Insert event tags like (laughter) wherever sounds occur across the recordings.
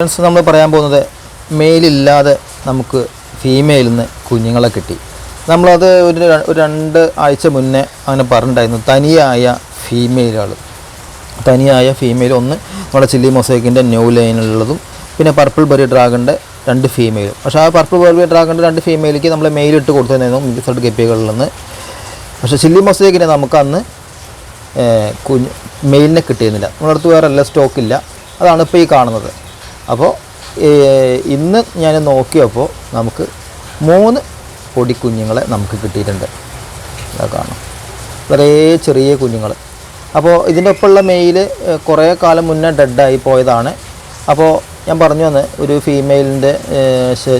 Friends നമ്മൾ പറയാൻ പോകുന്നത് മെയിലില്ലാതെ നമുക്ക് ഫീമെയിലിൽ നിന്ന് കുഞ്ഞുങ്ങളെ കിട്ടി. നമ്മളത് ഒരു ഒരു രണ്ട് ആഴ്ച മുന്നേ അങ്ങനെ പറഞ്ഞിട്ടുണ്ടായിരുന്നു. തനിയായ ഫീമെയിലുകൾ തനിയായ ഫീമെയിൽ ഒന്ന് നമ്മുടെ ചില്ലി മൊസൈക്കിന്റെ ന്യൂ ലൈനിലുള്ളതും പിന്നെ പർപ്പിൾ ബെറി ഡ്രാഗണിന്റെ രണ്ട് ഫീമെയിലും പക്ഷേ ആ പർപ്പിൾ ബെറി ഡ്രാഗണിന്റെ രണ്ട് ഫീമെയിലേക്ക് നമ്മൾ മെയിൽ ഇട്ട് കൊടുത്തിരുന്നു മിക്സഡ് ഗപ്പികളിൽ നിന്ന് പക്ഷേ ചില്ലി മൊസൈക്കിനെ നമുക്ക് അന്ന് കുഞ്ഞ് മെയിലിനെ കിട്ടിയിരുന്നില്ല. നമ്മുടെ അടുത്ത് വേറെ എല്ലാ സ്റ്റോക്കില്ല അതാണ് ഇപ്പോൾ ഈ കാണുന്നത്. അപ്പോൾ ഇന്ന് ഞാൻ നോക്കിയപ്പോൾ നമുക്ക് മൂന്ന് പൊടിക്കുഞ്ഞുങ്ങളെ നമുക്ക് കിട്ടിയിട്ടുണ്ട്. ഇതാ കാണാം വളരെ ചെറിയ കുഞ്ഞുങ്ങൾ. അപ്പോൾ ഇതിന്റെ ഒപ്പമുള്ള മെയിൽ കുറേ കാലം മുന്നേ ഡെഡായി പോയതാണ്. അപ്പോൾ ഞാൻ പറഞ്ഞു വന്ന് ഒരു ഫീമെയിലിന്റെ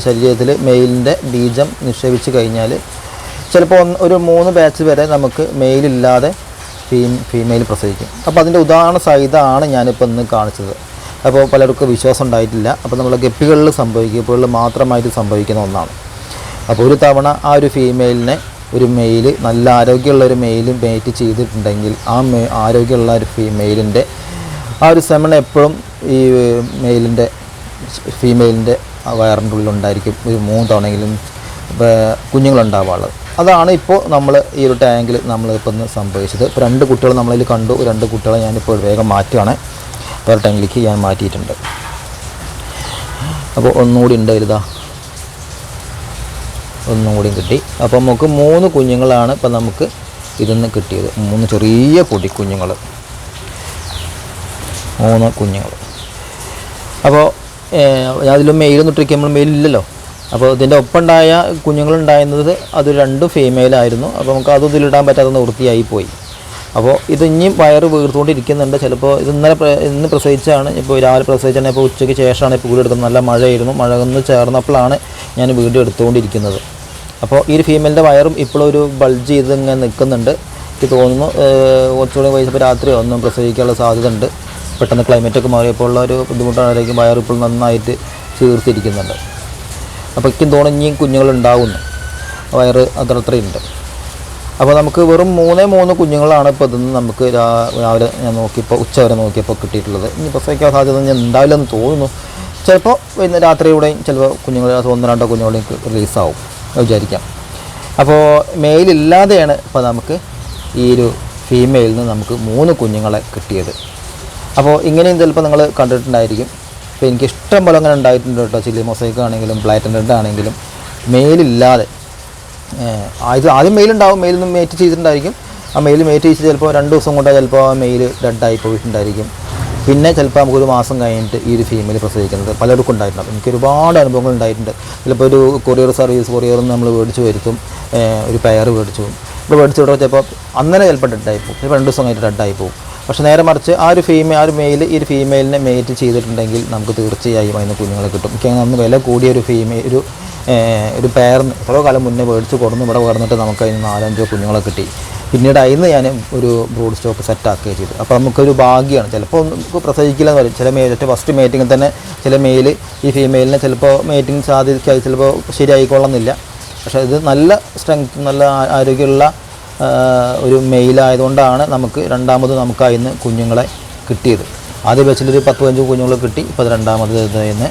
ശരീരത്തിൽ മെയിലിന്റെ ബീജം നിക്ഷേപിച്ച് കഴിഞ്ഞാൽ ചിലപ്പോൾ ഒരു മൂന്ന് ബാച്ച് വരെ നമുക്ക് മെയിലില്ലാതെ ഫീ ഫീമെയിൽ പ്രസവിക്കും. അപ്പോൾ അതിന്റെ ഉദാഹരണ സഹിതമാണ് ഞാനിപ്പോൾ ഇന്ന് കാണിച്ചത്. അപ്പോൾ പലർക്കും വിശ്വാസം ഉണ്ടായിട്ടില്ല. അപ്പോൾ നമ്മൾ ഗപ്പികളിൽ സംഭവിക്കും. ഗപ്പികളിൽ മാത്രമായിട്ട് സംഭവിക്കുന്ന ഒന്നാണ്. അപ്പോൾ ഒരു തവണ ആ ഒരു ഫീമെയിലിനെ ഒരു മെയിൽ നല്ല ആരോഗ്യമുള്ള ഒരു മെയിൽ മേറ്റ് ചെയ്തിട്ടുണ്ടെങ്കിൽ ആ മെ ആരോഗ്യമുള്ള ഒരു ഫീമെയിലിന്റെ ആ ഒരു സെമൺ എപ്പോഴും ഈ മെയിലിന്റെ ഫീമെയിലിന്റെ വയറിന്റെ ഉള്ളിലുണ്ടായിരിക്കും. ഒരു മൂന്ന് തവണയെങ്കിലും കുഞ്ഞുങ്ങളുണ്ടാവാറുള്ളത്. അതാണ് ഇപ്പോൾ നമ്മൾ ഈ ഒരു ടാങ്കിൽ നമ്മളിപ്പോൾ സംഭവിച്ചത്. ഇപ്പോൾ രണ്ട് കുട്ടികൾ നമ്മളതിൽ കണ്ടു. രണ്ട് കുട്ടികളെ ഞാനിപ്പോൾ വേഗം മാറ്റുകയാണ്. വേറെ ടൈമിലേക്ക് ഞാൻ മാറ്റിയിട്ടുണ്ട്. അപ്പോൾ ഒന്നുകൂടി ഉണ്ട് ഇതാ. ഒന്നും കൂടിയും കിട്ടി. അപ്പോൾ നമുക്ക് മൂന്ന് കുഞ്ഞുങ്ങളാണ് ഇപ്പം നമുക്ക് ഇതിന്ന് കിട്ടിയത്. മൂന്ന് ചെറിയ പൊടിക്കുഞ്ഞുങ്ങൾ മൂന്ന് കുഞ്ഞുങ്ങൾ. അപ്പോൾ അതിലും മെയിലൊന്നും ഇട്ടിരിക്കുക നമ്മൾ മെയിലില്ലല്ലോ അപ്പോൾ ഇതിന്റെ ഒപ്പമുണ്ടായ കുഞ്ഞുങ്ങളുണ്ടായിരുന്നത് അത് രണ്ടും ഫീമെയിലായിരുന്നു അപ്പോൾ നമുക്ക് അതും ഇതിലിടാൻ പറ്റാതെ വൃത്തിയായി പോയി. അപ്പോൾ ഇത് ഇനിയും വയറ് വീർത്തുകൊണ്ടിരിക്കുന്നുണ്ട്. ചിലപ്പോൾ ഇത് ഇന്നലെ ഇന്ന് പ്രസവിച്ചാണ് ഇപ്പോൾ രാവിലെ പ്രസവിച്ചാണ് ഇപ്പോൾ ഉച്ചയ്ക്ക് ശേഷമാണ് ഇപ്പോൾ വീഡിയോ എടുക്കുന്നത്. നല്ല മഴയായിരുന്നു. മഴ ഒന്ന് ചേർന്നപ്പോഴാണ് ഞാൻ വീഡിയോ എടുത്തുകൊണ്ടിരിക്കുന്നത്. അപ്പോൾ ഈ ഫീമെയിലിന്റെ വയറും ഇപ്പോഴും ഒരു ബൾജ് ചെയ്ത് ഇങ്ങനെ നിൽക്കുന്നുണ്ട്. എനിക്ക് തോന്നുന്നു കുറച്ചുകൂടി വയസ്സപ്പോൾ രാത്രി ഒന്നും പ്രസവിക്കാനുള്ള സാധ്യത ഉണ്ട് പെട്ടെന്ന് ക്ലൈമറ്റൊക്കെ മാറിയപ്പോൾ ഉള്ള ഒരു ബുദ്ധിമുട്ടായിരിക്കും വയർ ഇപ്പോൾ നന്നായിട്ട് ചീർത്തിരിക്കുന്നുണ്ട്. അപ്പോൾ എനിക്കും തോന്നുന്നു ഇനിയും കുഞ്ഞുങ്ങളുണ്ടാവുന്നു. വയറ് അത്ര അത്രയുണ്ട്. അപ്പോൾ നമുക്ക് വെറും മൂന്നേ മൂന്ന് കുഞ്ഞുങ്ങളാണ് ഇപ്പോൾ ഇതിന്ന് നമുക്ക് രാവിലെ ഞാൻ നോക്കിയപ്പോൾ ഉച്ച വരെ നോക്കിയപ്പോൾ കിട്ടിയിട്ടുള്ളത്. ഇനി പ്രസവിക്കാൻ സാധ്യത ഉണ്ടാവില്ലെന്ന് തോന്നുന്നു. ചിലപ്പോൾ ഇന്ന് രാത്രിയുടെയും ചിലപ്പോൾ കുഞ്ഞുങ്ങൾ ഒന്ന് രണ്ടോ കുഞ്ഞുങ്ങളും റിലീസാവും വിചാരിക്കാം. അപ്പോൾ മെയിലില്ലാതെയാണ് ഇപ്പോൾ നമുക്ക് ഈ ഒരു ഫീമെയിലിൽ നിന്ന് നമുക്ക് മൂന്ന് കുഞ്ഞുങ്ങളെ കിട്ടിയത്. അപ്പോൾ ഇങ്ങനെയും ചിലപ്പോൾ നിങ്ങൾ കണ്ടിട്ടുണ്ടായിരിക്കും. ഇപ്പോൾ എനിക്ക് ഇഷ്ടം പോലെ അങ്ങനെ ഉണ്ടായിട്ടുണ്ട് കേട്ടോ. ചില്ലി മൊസൈക്ക് ആണെങ്കിലും ബ്ലാറ്റൻഡ് ആണെങ്കിലും. മെയിലില്ലാതെ ഏഹ് ആദ്യം മെയിലുണ്ടാവും മെയിൽ നിന്ന് മേറ്റ് ചെയ്തിട്ടുണ്ടായിരിക്കും. ആ മെയിൽ മേറ്റ് ചെയ്ത് ചിലപ്പോൾ രണ്ട് ദിവസം കൊണ്ട് ചിലപ്പോൾ ആ മെയിൽ ഡെഡായി പോയിട്ടുണ്ടായിരിക്കും. പിന്നെ ചിലപ്പോൾ നമുക്കൊരു മാസം കഴിഞ്ഞിട്ട് ഈ ഒരു ഫീമെയിൽ പ്രസവിക്കുന്നത് പലർക്കും ഉണ്ടായിട്ടുണ്ട് എനിക്ക് ഒരുപാട് അനുഭവങ്ങൾ ഉണ്ടായിട്ടുണ്ട്. ചിലപ്പോൾ ഒരു കൊറിയർ സർവീസ് കൊറിയറിൽ നിന്ന് നമ്മൾ മേടിച്ച് വരുത്തും. ഒരു പെയർ മേടിച്ചു ഇപ്പോൾ മേടിച്ച് വിടുമ്പോൾ ചിലപ്പോൾ അന്നേരം ചിലപ്പോൾ ഡെഡായി പോകും. ചിലപ്പോൾ രണ്ട് ദിവസം കഴിഞ്ഞിട്ട് ഡെഡായി പോകും. പക്ഷേ നേരെ മറിച്ച് ആ ഒരു ഫീമെയിൽ ആ ഒരു മെയിൽ ഈ ഒരു ഫീമെയിലിനെ മേറ്റ് ചെയ്തിട്ടുണ്ടെങ്കിൽ നമുക്ക് തീർച്ചയായും അതിന് കുഞ്ഞുങ്ങളെ കിട്ടും. അങ്ങനെ അന്ന് വില കൂടിയ ഒരു ഫീമെയിൽ ഒരു ഒരു പേർന്ന് എത്രയോ കാലം മുന്നേ മേടിച്ച് കൊടുന്ന് ഇവിടെ കിടന്നിട്ട് നമുക്ക് അതിന് നാലഞ്ചോ കുഞ്ഞുങ്ങളെ കിട്ടി. പിന്നീട് അതിന്ന് ഞാൻ ഒരു ബ്രൂഡ് സ്റ്റോക്ക് സെറ്റാക്കുകയും ചെയ്തു. അപ്പോൾ നമുക്കൊരു ഭാഗ്യമാണ്. ചിലപ്പോൾ നമുക്ക് പ്രസവിക്കില്ല എന്ന് പറയും. ചില മെയിൽ ഫസ്റ്റ് മേറ്റിങ്ങിൽ തന്നെ ചില മെയിൽ ഈ ഫീമെയിലിനെ ചിലപ്പോൾ മേറ്റിംഗ് സാധിക്കാതെ ചിലപ്പോൾ ശരിയായിക്കൊള്ളുന്നില്ല. പക്ഷേ ഇത് നല്ല സ്ട്രെങ്ത് നല്ല ആരോഗ്യമുള്ള ഒരു മെയിലായതുകൊണ്ടാണ് നമുക്ക് രണ്ടാമത് നമുക്ക് അതിന്ന് കുഞ്ഞുങ്ങളെ കിട്ടിയത്. ആദ്യ ബാച്ചിലൊരു പത്ത് പതിനഞ്ച് കുഞ്ഞുങ്ങൾ കിട്ടി ഇപ്പോൾ രണ്ടാമത് ഇന്ന്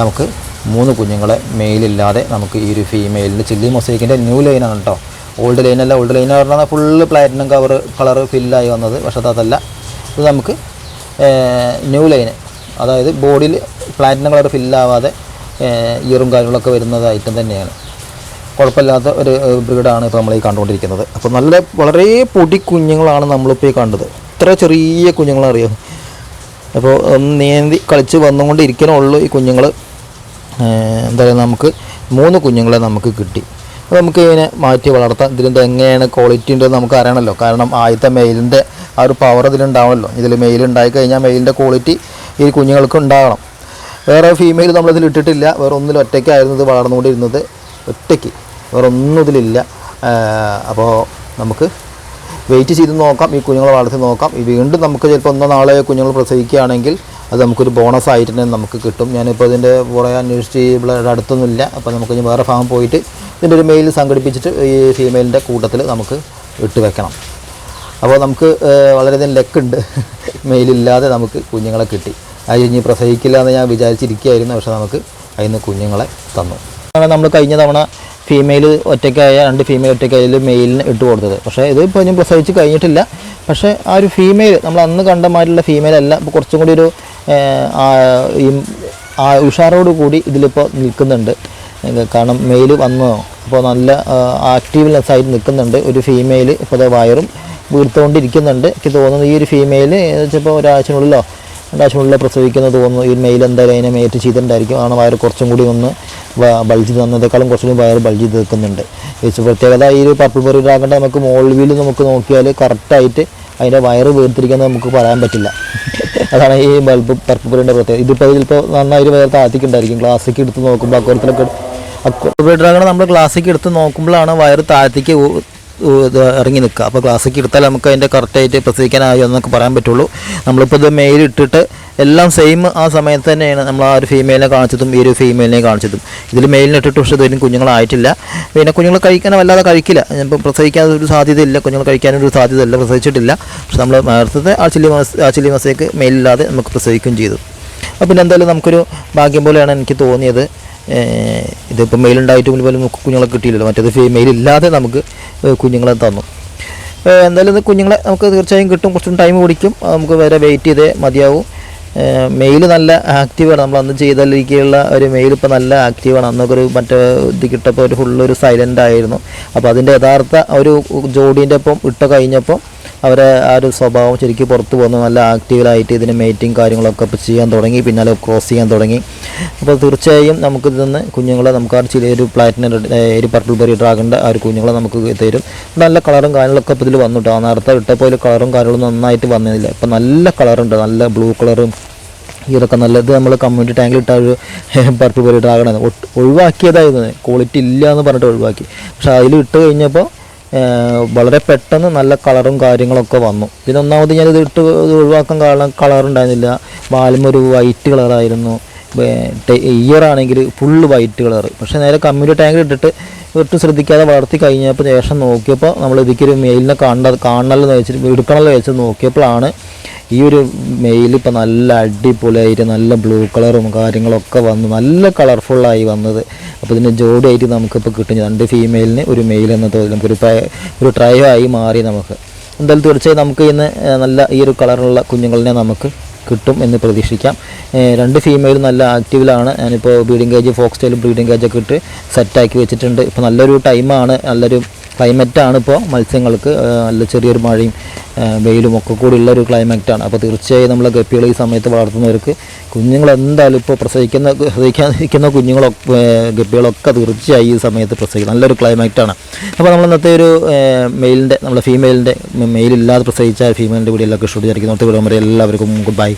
നമുക്ക് മൂന്ന് കുഞ്ഞുങ്ങളെ മെയിലില്ലാതെ നമുക്ക് ഈ ഒരു ഫീമെയിലിന്റെ ചില്ലി മൊസൈക്കിന്റെ ന്യൂ ലൈനാണ് കേട്ടോ ഓൾഡ് ലൈനല്ല ഓൾഡ് ലൈൻ പറഞ്ഞാൽ ഫുള്ള് പ്ലാറ്റിനം കവർ കളർ ഫില്ലായി വന്നത്. പക്ഷേ അതല്ല. ഇത് നമുക്ക് ന്യൂ ലൈന് അതായത് ബോഡിയിൽ പ്ലാറ്റിനം കളർ ഫില്ലാവാതെ ഇയറും കാര്യങ്ങളൊക്കെ വരുന്നത് ഐറ്റം തന്നെയാണ്. കുഴപ്പമില്ലാത്ത ഒരു ബ്രീഡാണ് ഇപ്പോൾ നമ്മൾ ഈ കണ്ടുകൊണ്ടിരിക്കുന്നത്. അപ്പോൾ നല്ല വളരെ പൊടി കുഞ്ഞുങ്ങളാണ് നമ്മളിപ്പോൾ ഈ കണ്ടത്. ഇത്ര ചെറിയ കുഞ്ഞുങ്ങളറിയോ അപ്പോൾ നീന്തി കളിച്ച് വന്നുകൊണ്ടിരിക്കണുള്ളൂ ഈ കുഞ്ഞുങ്ങൾ എന്താ പറയുക നമുക്ക് മൂന്ന് കുഞ്ഞുങ്ങളെ നമുക്ക് കിട്ടി. അപ്പോൾ നമുക്ക് ഇതിനെ മാറ്റി വളർത്താം. ഇതിന്റെ എങ്ങനെയാണ് ക്വാളിറ്റി ഉണ്ടെന്ന് നമുക്ക് അറിയണമല്ലോ. കാരണം ആദ്യത്തെ മെയിലിന്റെ ആ ഒരു പവർ ഇതിലുണ്ടാവണമല്ലോ. ഇതിൽ മെയിൽ ഉണ്ടായി കഴിഞ്ഞാൽ മെയിലിന്റെ ക്വാളിറ്റി ഈ കുഞ്ഞുങ്ങൾക്ക് ഉണ്ടാകണം. വേറെ ഫീമെയിൽ നമ്മളിതിൽ ഇട്ടിട്ടില്ല. വേറെ ഒന്നിൽ ഒറ്റയ്ക്കായിരുന്നു ഇത് വളർന്നുകൊണ്ടിരുന്നത്. ഒറ്റയ്ക്ക്. വേറെ ഒന്നും ഇതിലില്ല അപ്പോൾ നമുക്ക് വെയിറ്റ് ചെയ്ത് നോക്കാം. ഈ കുഞ്ഞുങ്ങളെ വളർത്തി നോക്കാം. ഈ വീണ്ടും നമുക്ക് ചിലപ്പോൾ ഒന്നോ നാളെ കുഞ്ഞുങ്ങൾ പ്രസവിക്കുകയാണെങ്കിൽ അത് നമുക്കൊരു ബോണസ് ആയിട്ട് തന്നെ നമുക്ക് കിട്ടും. ഞാനിപ്പോൾ ഇതിന്റെ പുറകെ അന്വേഷിച്ച് ഇവിടെ അടുത്തൊന്നുമില്ല. അപ്പോൾ നമുക്ക് ഇനി വേറെ ഫാം പോയിട്ട് ഇതിന്റെ ഒരു മെയിൽ സംഘടിപ്പിച്ചിട്ട് ഈ ഫീമെയിലിന്റെ കൂട്ടത്തിൽ നമുക്ക് ഇട്ട് വെക്കണം. അപ്പോൾ നമുക്ക് വളരെയധികം ലക്കുണ്ട്. മെയിലില്ലാതെ നമുക്ക് കുഞ്ഞുങ്ങളെ കിട്ടി. അത് ഇനി പ്രസവിക്കില്ല എന്ന് ഞാൻ വിചാരിച്ചിരിക്കുകയായിരുന്നു. പക്ഷേ നമുക്ക് അതിൽ നിന്ന് കുഞ്ഞുങ്ങളെ തന്നു. നമ്മൾ കഴിഞ്ഞ തവണ ഫീമെയിൽ ഒറ്റയ്ക്കായ രണ്ട് ഫീമെയിൽ ഒറ്റയ്ക്കായാലും മെയിലിന് ഇട്ട് കൊടുത്തത്. പക്ഷേ ഇത് ഇപ്പോൾ ഞാൻ പ്രസവിച്ച് കഴിഞ്ഞിട്ടില്ല. പക്ഷേ ആ ഒരു ഫീമെയിൽ നമ്മൾ അന്ന് കണ്ട മാതിരിയുള്ള ഫീമെയിൽ അല്ല. ഇപ്പോൾ കുറച്ചും കൂടി ഒരു ആ, ഉഷാറോട് കൂടി ഇതിലിപ്പോൾ നിൽക്കുന്നുണ്ട്. കാരണം മെയിൽ വന്നോ അപ്പോൾ നല്ല ആക്റ്റീവ്നെസ് ആയിട്ട് നിൽക്കുന്നുണ്ട്. ഒരു ഫീമെയിൽ ഇപ്പോൾ ദേ വയറും വീർത്തുകൊണ്ടിരിക്കുന്നുണ്ട്. എനിക്ക് തോന്നുന്നു ഈ ഒരു ഫീമെയിൽ ചിലപ്പോൾ ഒരാഴ്ചനുള്ളിലോ രണ്ടാഴ്ചനുള്ളിൽ പ്രസവിക്കുന്നത് തോന്നുന്നു ഈ മെയിൽ എന്തായാലും അതിനെ മേറ്റ് ചെയ്തിട്ടുണ്ടായിരിക്കും. ആണ് വയറ് കുറച്ചും കൂടി ഒന്ന് ബൾജ് തന്നതിനേക്കാളും കുറച്ചും കൂടി വയറ് ബൾജ് നിൽക്കുന്നുണ്ട്. ഈ പ്രത്യേകത ഈ ഒരു പർപ്പിൾ ബെറി ഡ്രാഗണ്ട നമുക്ക് മോൾ നമുക്ക് നോക്കിയാൽ കറക്റ്റായിട്ട് അതിന്റെ വയറ് വീർത്തിരിക്കുന്നത് നമുക്ക് പറയാൻ പറ്റില്ല. (laughs) അതാണ് ഈ ബൾബ് പർപ്പിൾ ബെറിന്റെ പ്രത്യേകത. ഇതിപ്പോൾ ഇതിപ്പോൾ നന്നായിട്ട് വയർ താഴ്ത്തിക്കുണ്ടായിരിക്കും ക്ലാസ്സിക്ക് എടുത്ത് നോക്കുമ്പോൾ അക്കൂരത്തിലൊക്കെ അക്കൂർ ഡ്രാഗൺ നമ്മൾ ക്ലാസ്സിക്ക് എടുത്ത് നോക്കുമ്പോഴാണ് വയറ് താഴത്തേക്ക് ഇറങ്ങി നിൽക്കുക. അപ്പോൾ ക്ലാസ്സിക്ക് എടുത്താൽ നമുക്ക് അതിന്റെ കറക്റ്റായിട്ട് പ്രസവിക്കാനായോ എന്നൊക്കെ പറയാൻ പറ്റുള്ളൂ. നമ്മളിപ്പോൾ ഇത് മെയിൽ ഇട്ടിട്ട് എല്ലാം സെയിം ആ സമയത്ത് തന്നെയാണ് നമ്മൾ ആ ഒരു ഫീമെയിലിനെ കാണിച്ചതും ഈ ഒരു ഫീമെയിലിനെ കാണിച്ചതും. ഇതിൽ മെയിലിനെ ഇട്ടിട്ട് പക്ഷേ ഇതുവരും കുഞ്ഞുങ്ങളായിട്ടില്ല. പിന്നെ കുഞ്ഞുങ്ങൾ കഴിക്കാൻ വല്ലാതെ കഴിക്കില്ല. ഇപ്പം പ്രസവിക്കാൻ ഒരു സാധ്യതയില്ല കുഞ്ഞുങ്ങൾ കഴിക്കാനൊരു സാധ്യതയില്ല പ്രസവിച്ചിട്ടില്ല. പക്ഷെ നമ്മൾ നേരത്തെ ആ ചില്ലി മാസ ആ ചില്ലി മാസത്തേക്ക് മെയിലില്ലാതെ നമുക്ക് പ്രസവിക്കുകയും ചെയ്തു. അപ്പോൾ പിന്നെ എന്തായാലും നമുക്കൊരു ഭാഗ്യം പോലെയാണ് എനിക്ക് തോന്നിയത്. ഇതിപ്പോൾ മെയിൽ ഉണ്ടായിട്ട് പോലും നമുക്ക് കുഞ്ഞുങ്ങളെ കിട്ടിയില്ലല്ലോ. മറ്റേത് ഫീമെയിൽ ഇല്ലാതെ നമുക്ക് കുഞ്ഞുങ്ങളെ തന്നു. എന്തായാലും ഇത് കുഞ്ഞുങ്ങളെ നമുക്ക് തീർച്ചയായും കിട്ടും. കുറച്ചും ടൈം പിടിക്കും. നമുക്ക് വരെ വെയിറ്റ് ചെയ്തേ മതിയാവും. മെയിൽ നല്ല ആക്റ്റീവാണ് നമ്മൾ അന്ന് ചെയ്തല്ലിരിക്കുള്ള ഒരു മെയിൽ ഇപ്പോൾ നല്ല ആക്റ്റീവാണ് അന്നൊക്കെ ഒരു മറ്റേ ഇത് കിട്ടപ്പോൾ ഒരു ഫുള്ളൊരു സൈലന്റ് ആയിരുന്നു. അപ്പോൾ അതിന്റെ യഥാർത്ഥ ഒരു ജോഡീന്റെ ഒപ്പം ഇട്ട് കഴിഞ്ഞപ്പോൾ അവരെ ആ ഒരു സ്വഭാവം ശരിക്കും പുറത്ത് പോകുന്നു. നല്ല ആക്റ്റീവായിട്ട് ഇതിന് മേറ്റിംഗ് കാര്യങ്ങളൊക്കെ ഇപ്പോൾ ചെയ്യാൻ തുടങ്ങി. പിന്നാലെ ക്രോസ് ചെയ്യാൻ തുടങ്ങി. അപ്പോൾ തീർച്ചയായും നമുക്ക് ഇതിൽ കുഞ്ഞുങ്ങളെ നമുക്ക് ആ ചെറിയൊരു പ്ലാറ്റിനം ഒരു പർപ്പിൾ ബെറി ഡ്രാഗണിന്റെ ആ ഒരു കുഞ്ഞുങ്ങളെ നമുക്ക് തരും. നല്ല കളറും കാര്യങ്ങളൊക്കെ ഇപ്പോൾ ഇതിൽ വന്നിട്ടോ? ആ നേരത്തെ ഇട്ടപ്പോൾ ഒരു കളറും കാര്യങ്ങളും നന്നായിട്ട് വന്നില്ല? ഇപ്പം നല്ല കളറുണ്ട് നല്ല ബ്ലൂ കളറും ഇതൊക്കെ നല്ലത് നമ്മൾ കമ്മ്യൂണിറ്റി ടാങ്കിൽ ഇട്ട ഒരു പർപ്പിൾ ബെറി ഡ്രാഗണാണ് ഒഴിവാക്കിയതായിരുന്നു. ക്വാളിറ്റി ഇല്ല എന്ന് പറഞ്ഞിട്ട് ഒഴിവാക്കി. പക്ഷേ അതിൽ ഇട്ട് കഴിഞ്ഞപ്പോൾ വളരെ പെട്ടെന്ന് നല്ല കളറും കാര്യങ്ങളൊക്കെ വന്നു. പിന്നെ ഒന്നാമത് ഞാനിത് ഇട്ട് ഒഴിവാക്കാൻ കാരണം കളർ ഉണ്ടായിരുന്നില്ല. വാലും ഒരു വൈറ്റ് കളറായിരുന്നു ഇയർ ആണെങ്കിൽ ഫുള്ള് വൈറ്റ് കളർ പക്ഷേ നേരെ കമ്മ്യൂണിറ്റി ടാങ്കിൽ ഇട്ടിട്ട് ഒട്ടും ശ്രദ്ധിക്കാതെ വളർത്തി കഴിഞ്ഞപ്പോൾ ശേഷം നോക്കിയപ്പോൾ നമ്മൾ ഇതിക്കൊരു മെയിലിനെ കാണണ്ട കാണണമല്ലോ എന്ന് വെച്ചിട്ട് എടുക്കണമല്ലോ വെച്ച് നോക്കിയപ്പോഴാണ് ഈ ഒരു മെയിൽ ഇപ്പോൾ നല്ല അടിപൊളിയായിട്ട് നല്ല ബ്ലൂ കളറും കാര്യങ്ങളൊക്കെ വന്ന്. നല്ല കളർഫുള്ളായി വന്നത്. അപ്പോൾ ഇതിന്റെ ജോഡിയായിട്ട് നമുക്കിപ്പോൾ കിട്ടും. രണ്ട് ഫീമെയിലിന് ഒരു മെയിൽ എന്ന തോതിൽ നമുക്കൊരു ഒരു ട്രയോ ആയി മാറി നമുക്ക്. എന്തായാലും തീർച്ചയായും നമുക്ക് ഇന്ന് നല്ല ഈ ഒരു കളറുള്ള കുഞ്ഞുങ്ങളിനെ നമുക്ക് കിട്ടും എന്ന് പ്രതീക്ഷിക്കാം. രണ്ട് ഫീമെയിൽ നല്ല ആക്റ്റീവിലാണ് ഞാനിപ്പോൾ breeding cage fox tail breeding കേജൊക്കെ ഇട്ട് സെറ്റാക്കി വെച്ചിട്ടുണ്ട്. ഇപ്പോൾ നല്ലൊരു ടൈമാണ് നല്ലൊരു ക്ലൈമറ്റാണ് ഇപ്പോൾ മത്സ്യങ്ങൾക്ക് നല്ല ചെറിയൊരു മഴയും വെയിലും ഒക്കെ കൂടി ഉള്ളൊരു ക്ലൈമറ്റാണ് അപ്പോൾ തീർച്ചയായും നമ്മൾ ഗപ്പികൾ ഈ സമയത്ത് വളർത്തുന്നവർക്ക് കുഞ്ഞുങ്ങൾ എന്തായാലും ഇപ്പോൾ പ്രസവിക്കുന്ന പ്രസവിക്കാതിരിക്കുന്ന കുഞ്ഞുങ്ങളൊക്കെ ഗപ്പികളൊക്കെ തീർച്ചയായും ഈ സമയത്ത് പ്രസവിക്കും. നല്ലൊരു ക്ലൈമറ്റാണ് അപ്പോൾ നമ്മൾ ഇന്നത്തെ ഒരു മെയിലിന്റെ നമ്മളെ ഫീമെയിലിന്റെ മെയിലില്ലാതെ പ്രസവിച്ച ഫീമെയിലിന്റെ വീടുകളിലൊക്കെ ഇഷ്ടം വിചാരിക്കുന്നു. വീഡിയോ വരെ എല്ലാവർക്കും ഗുഡ് ബൈ